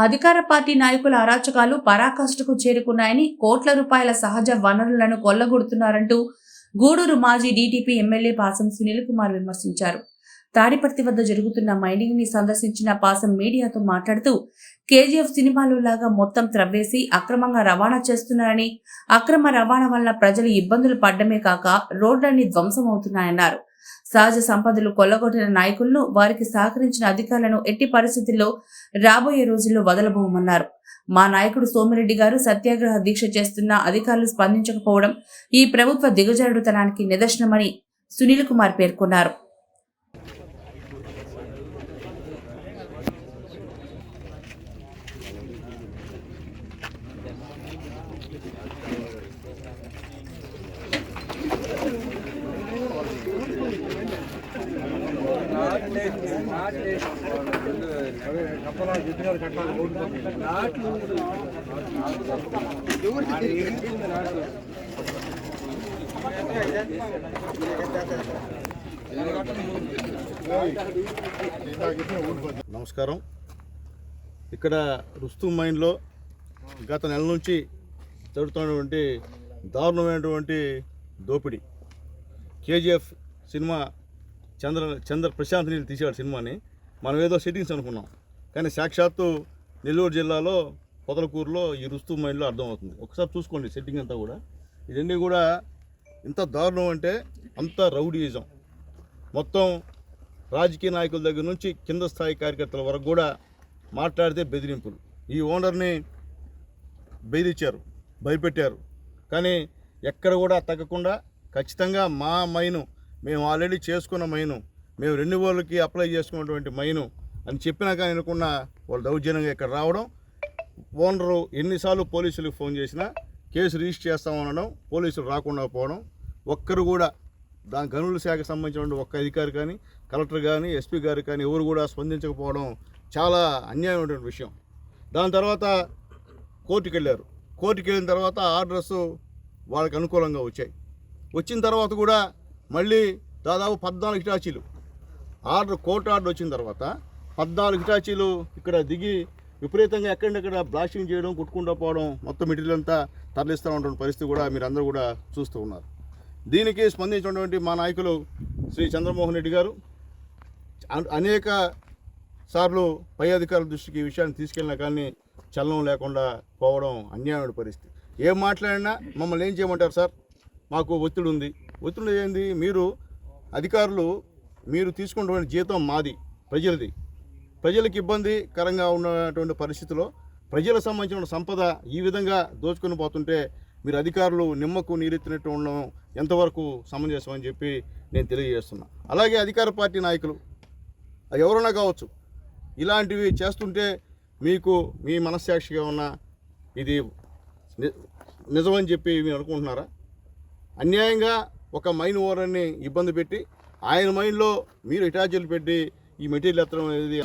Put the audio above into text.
అధికార పార్టీ నాయకుల అరాచకాలు పరాకాష్ఠకు చేరుకున్నాయని కోట్ల రూపాయల సహజ వనరులను కొల్లగొడుతున్నారంటూ గూడూరు మాజీ డీటీపీ ఎమ్మెల్యే పాసం సునీల్ కుమార్ విమర్శించారు. తాడిపర్తి వద్ద జరుగుతున్న మైనింగ్ని సందర్శించిన పాసం మీడియాతో మాట్లాడుతూ కేజీఎఫ్ సినిమాలో లాగా మొత్తం త్రవ్వేసి అక్రమంగా రవాణా చేస్తున్నారని అక్రమ రవాణా వల్ల ప్రజలు ఇబ్బందులు పడ్డమే కాక రోడ్లన్నీ ధ్వంసమవుతున్నాయన్నారు. సహజ సంపదలు కొల్లగొట్టిన నాయకులను వారికి సహకరించిన అధికారులను ఎట్టి పరిస్థితుల్లో రాబోయే రోజుల్లో వదలబోమన్నారు. మా నాయకుడు సోమిరెడ్డి గారు సత్యాగ్రహ దీక్ష చేస్తున్న అధికారులు స్పందించకపోవడం ఈ ప్రభుత్వ దిగజారుడుతనానికి నిదర్శనమని సునీల్ కుమార్ పేర్కొన్నారు. నమస్కారం. ఇక్కడ రుస్తు మైన్లో గత నెల నుంచి జరుగుతున్నటువంటి దారుణమైనటువంటి దోపిడీ. కేజీఎఫ్ సినిమా చంద్ర చంద్ర ప్రశాంత్ నీళ్ళు తీసాడు సినిమాని. మనం ఏదో సెట్టింగ్స్ అనుకున్నాం. కానీ సాక్షాత్తు నెల్లూరు జిల్లాలో పొదలకూరులో ఈ రుస్తు మైండ్లో అర్థమవుతుంది. ఒకసారి చూసుకోండి సెట్టింగ్ అంతా కూడా. ఇవన్నీ కూడా ఇంత దారుణం అంటే అంత రౌడీయిజం. మొత్తం రాజకీయ నాయకుల దగ్గర నుంచి కింద స్థాయి కార్యకర్తల వరకు కూడా మాట్లాడితే బెదిరింపులు. ఈ ఓనర్ని బెదిరించారు భయపెట్టారు. కానీ ఎక్కడ కూడా తగ్గకుండా ఖచ్చితంగా మా మైను మేము ఆల్రెడీ చేసుకున్న మైను. మేము రెన్యువల్కి అప్లై చేసుకున్నటువంటి మైను అని చెప్పినా కానీ వాళ్ళు దౌర్జన్యంగా ఇక్కడ రావడం. ఓనరు ఎన్నిసార్లు పోలీసులకు ఫోన్ చేసినా కేసు రిజిస్టర్ చేస్తామనడం పోలీసులు రాకుండా పోవడం. ఒక్కరు కూడా దాని గనుల శాఖకు సంబంధించిన ఒక్క అధికారి కానీ కలెక్టర్ కానీ ఎస్పీ గారు కానీ ఎవరు కూడా స్పందించకపోవడం చాలా అన్యాయమైనటువంటి విషయం. దాని తర్వాత కోర్టుకు వెళ్ళారు. కోర్టుకి వెళ్ళిన తర్వాత ఆర్డర్స్ వాళ్ళకి అనుకూలంగా వచ్చాయి. వచ్చిన తర్వాత కూడా మళ్ళీ దాదాపు పద్నాలుగు హిటాచీలు. ఆర్డర్ కోర్టు ఆర్డర్ వచ్చిన తర్వాత పద్నాలుగు హిటాచీలు ఇక్కడ దిగి విపరీతంగా ఎక్కడెక్కడ బ్లాస్టింగ్ చేయడం కొట్టుకుంటూ పోవడం మొత్తం మెటీరియల్ అంతా తరలిస్తూ ఉన్నటువంటి పరిస్థితి కూడా మీరందరూ కూడా చూస్తూ ఉన్నారు. దీనికి స్పందించినటువంటి మా నాయకులు శ్రీ చంద్రమోహన్ రెడ్డి గారు అన్- అనేక సార్లు పై అధికారుల దృష్టికి ఈ విషయాన్ని తీసుకెళ్ళినా కానీ చలనం లేకుండా పోవడం అన్యాయమైన పరిస్థితి. ఏం మాట్లాడినా మమ్మల్ని ఏం చేయమంటారు సార్? మాకు ఒత్తిడి ఉంది ఒత్తిడి ఏంది? మీరు అధికారులు మీరు తీసుకున్నటువంటి జీతం మాది ప్రజలది. ప్రజలకు ఇబ్బందికరంగా ఉన్నటువంటి పరిస్థితిలో ప్రజలకు సంబంధించిన సంపద ఈ విధంగా దోచుకొని పోతుంటే మీరు అధికారులు నిమ్మకు నీరెత్తినట్టు ఉండడం ఎంతవరకు సమంజసం అని చెప్పి నేను తెలియజేస్తున్నా. అలాగే అధికార పార్టీ నాయకులు అది ఎవరైనా కావచ్చు ఇలాంటివి చేస్తుంటే మీకు మీ మనస్సాక్షిగా ఉన్న ఇది ని- నిజమని చెప్పి మీరు అనుకుంటున్నారా? అన్యాయంగా ఒక మైన్ ఓనర్ని ఇబ్బంది పెట్టి ఆయన మైన్లో మీరు ఇటాచీలు పెట్టి ఈ మెటీరియల్ ఎత్తడం అనేది